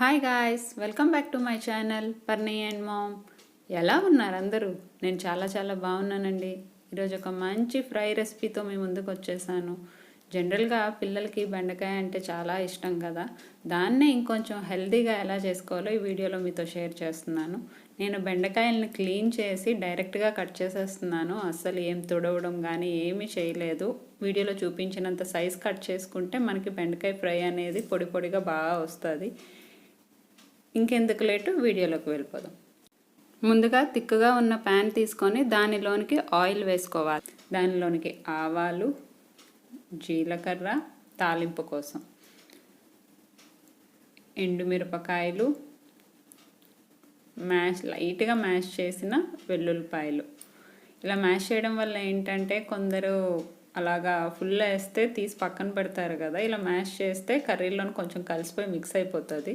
Hi guys welcome back to my channel Parni and mom ఎలా ఉన్నారు అందరూ? నేను చాలా చాలా బాగున్నానండి. ఈరోజు ఒక మంచి ఫ్రై రెసిపీతో మీ ముందుకు వచ్చేసాను. జనరల్గా పిల్లలకి బెండకాయ అంటే చాలా ఇష్టం కదా. దాన్నే ఇంకొంచెం హెల్దీగా ఎలా చేసుకోవాలో ఈ వీడియోలో మీతో షేర్ చేస్తున్నాను. నేను బెండకాయలను క్లీన్ చేసి డైరెక్ట్గా కట్ చేసేస్తున్నాను. అస్సలు ఏం తుడవడం కానీ ఏమీ చేయలేదు. వీడియోలో చూపించినంత సైజ్ కట్ చేసుకుంటే మనకి బెండకాయ ఫ్రై అనేది పొడి పొడిగా బాగా వస్తుంది. ఇంకెందుకు లేటు వీడియోలోకి వెళ్ళిపోదాం. ముందుగా తిక్కుగా ఉన్న ప్యాన్ తీసుకొని దానిలోనికి ఆయిల్ వేసుకోవాలి. దానిలోనికి ఆవాలు జీలకర్ర తాలింపు కోసం. ఎండుమిరపకాయలు మ్యాష్ లైట్గా మ్యాష్ చేసిన వెల్లుల్లిపాయలు. ఇలా మ్యాష్ చేయడం వల్ల ఏంటంటే కొందరు అలాగా ఫుల్ వేస్తే తీసి పక్కన పెడతారు కదా ఇలా మ్యాష్ చేస్తే కర్రీలోని కొంచెం కలిసిపోయి మిక్స్ అయిపోతుంది.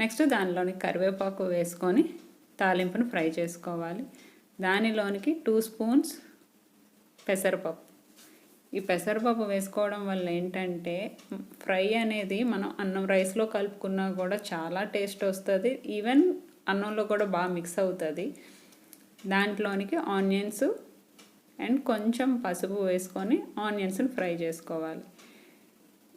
నెక్స్ట్ దానిలోని కరివేపాకు వేసుకొని తాలింపును ఫ్రై చేసుకోవాలి. దానిలోనికి టూ స్పూన్స్ పెసరపప్పు. ఈ పెసరపప్పు వేసుకోవడం వల్ల ఏంటంటే ఫ్రై అనేది మనం అన్నం రైస్లో కలుపుకున్నా కూడా చాలా టేస్ట్ వస్తుంది. ఈవెన్ అన్నంలో కూడా బాగా మిక్స్ అవుతుంది. దాంట్లోనికి ఆనియన్స్ అండ్ కొంచెం పసుపు వేసుకొని ఆనియన్స్ని ఫ్రై చేసుకోవాలి.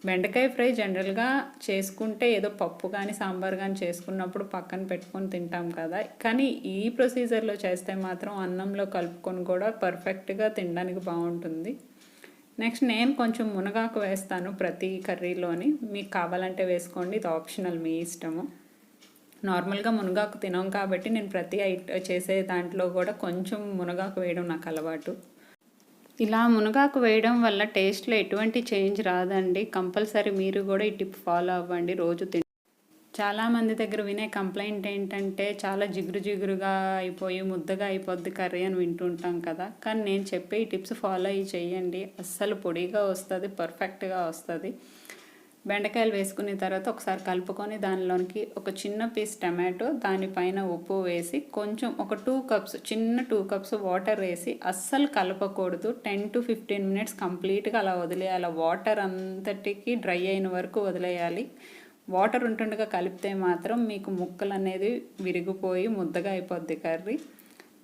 బెండకాయ ఫ్రై జనరల్గా చేసుకుంటే ఏదో పప్పు కానీ సాంబార్ కానీ చేసుకున్నప్పుడు పక్కన పెట్టుకొని తింటాం కదా. కానీ ఈ ప్రొసీజర్లో చేస్తే మాత్రం అన్నంలో కలుపుకొని కూడా పర్ఫెక్ట్గా తినడానికి బాగుంటుంది. నెక్స్ట్ నేను కొంచెం మునగాకు వేస్తాను ప్రతి కర్రీలోని. మీకు కావాలంటే వేసుకోండి ఇది ఆప్షనల్ మీ ఇష్టము. నార్మల్గా మునగాకు తినాం కాబట్టి నేను ప్రతి ఐట చేసే దాంట్లో కూడా కొంచెం మునగాకు వేయడం నాకు అలవాటు. ఇలా మునగాకు వేయడం వల్ల టేస్ట్లో ఎటువంటి చేంజ్ రాదండి. కంపల్సరీ మీరు కూడా ఈ టిప్ ఫాలో అవ్వండి రోజు తిన చాలామంది దగ్గర వినే కంప్లైంట్ ఏంటంటే చాలా జిగురు జిగురుగా అయిపోయి ముద్దగా అయిపోద్ది కర్రీ అని వింటుంటాం కదా. కానీ నేను చెప్పే ఈ టిప్స్ ఫాలో అయ్యి చేయండి. అస్సలు పొడిగా వస్తుంది పర్ఫెక్ట్గా వస్తుంది. బెండకాయలు వేసుకున్న తర్వాత ఒకసారి కలుపుకొని దానిలోనికి ఒక చిన్న పీస్ టమాటో దానిపైన ఉప్పు వేసి కొంచెం ఒక టూ కప్స్ చిన్న టూ కప్స్ వాటర్ వేసి అస్సలు కలపకూడదు. టెన్ టు ఫిఫ్టీన్ మినిట్స్ కంప్లీట్గా అలా వదిలేయాలి. వాటర్ అంతటికి డ్రై అయిన వరకు వదిలేయాలి. వాటర్ ఉంటుండగా కలిపితే మాత్రం మీకు ముక్కలు అనేది విరిగిపోయి ముద్దగా అయిపోద్ది కర్రీ.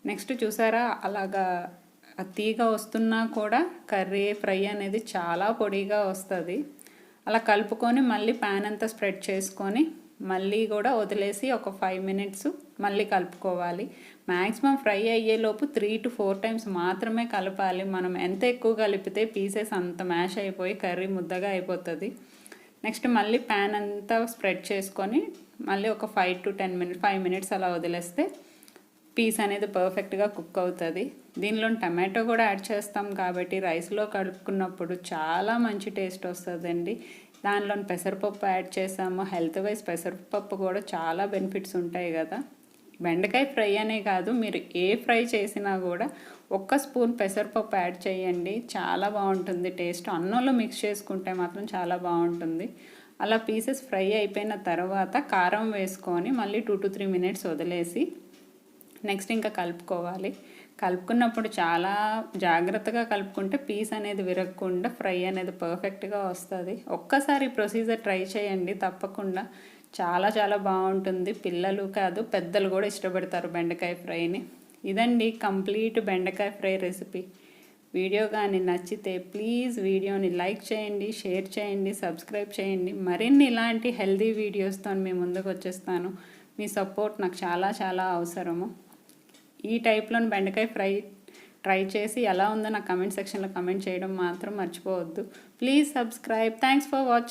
నెక్స్ట్ చూసారా? అలాగా తీగ వస్తున్నా కూడా కర్రీ ఫ్రై అనేది చాలా పొడిగా వస్తుంది. అలా కలుపుకొని మళ్ళీ ప్యాన్ అంతా స్ప్రెడ్ చేసుకొని మళ్ళీ కూడా వదిలేసి ఒక ఫైవ్ మినిట్స్ మళ్ళీ కలుపుకోవాలి. మ్యాక్సిమం ఫ్రై అయ్యేలోపు త్రీ టు ఫోర్ టైమ్స్ మాత్రమే కలపాలి. మనం ఎంత ఎక్కువ కలిపితే పీసెస్ అంత మ్యాష్ అయిపోయి కర్రీ ముద్దగా అయిపోతుంది. నెక్స్ట్ మళ్ళీ ప్యాన్ అంతా స్ప్రెడ్ చేసుకొని మళ్ళీ ఒక five to ten minutes five minutes అలా వదిలేస్తే పీస్ అనేది పర్ఫెక్ట్గా కుక్ అవుతుంది. దీనిలో టమాటో కూడా యాడ్ చేస్తాం కాబట్టి రైస్లో కలుపుకున్నప్పుడు చాలా మంచి టేస్ట్ వస్తుందండి. దానిలో పెసరపప్పు యాడ్ చేసాము. హెల్త్ వైజ్ పెసరపప్పు కూడా చాలా బెనిఫిట్స్ ఉంటాయి కదా. బెండకాయ ఫ్రై అనే కాదు మీరు ఏ ఫ్రై చేసినా కూడా ఒక్క స్పూన్ పెసరపప్పు యాడ్ చేయండి. చాలా బాగుంటుంది టేస్ట్. అన్నంలో మిక్స్ చేసుకుంటే మాత్రం చాలా బాగుంటుంది. అలా పీసెస్ ఫ్రై అయిపోయిన తర్వాత కారం వేసుకొని మళ్ళీ టూ టు త్రీ మినిట్స్ వదిలేసి నెక్స్ట్ ఇంకా కలుపుకోవాలి. కలుపుకున్నప్పుడు చాలా జాగ్రత్తగా కలుపుకుంటే పీస్ అనేది విరగకుండా ఫ్రై అనేది పర్ఫెక్ట్గా వస్తుంది. ఒక్కసారి ప్రొసీజర్ ట్రై చేయండి తప్పకుండా. చాలా చాలా బాగుంటుంది. పిల్లలు కాదు పెద్దలు కూడా ఇష్టపడతారు బెండకాయ ఫ్రైని. ఇదండి కంప్లీట్ బెండకాయ ఫ్రై రెసిపీ. వీడియో కానీ నచ్చితే ప్లీజ్ వీడియోని లైక్ చేయండి షేర్ చేయండి సబ్స్క్రైబ్ చేయండి. మరిన్ని ఇలాంటి హెల్దీ వీడియోస్తో మీ ముందుకు వచ్చేస్తాను. మీ సపోర్ట్ నాకు చాలా చాలా అవసరము. ఈ టైప్లోని బెండకాయ ఫ్రై ట్రై చేసి ఎలా ఉందో నా కమెంట్ సెక్షన్లో కమెంట్ చేయడం మాత్రం మర్చిపోవద్దు. Please subscribe. Thanks for watching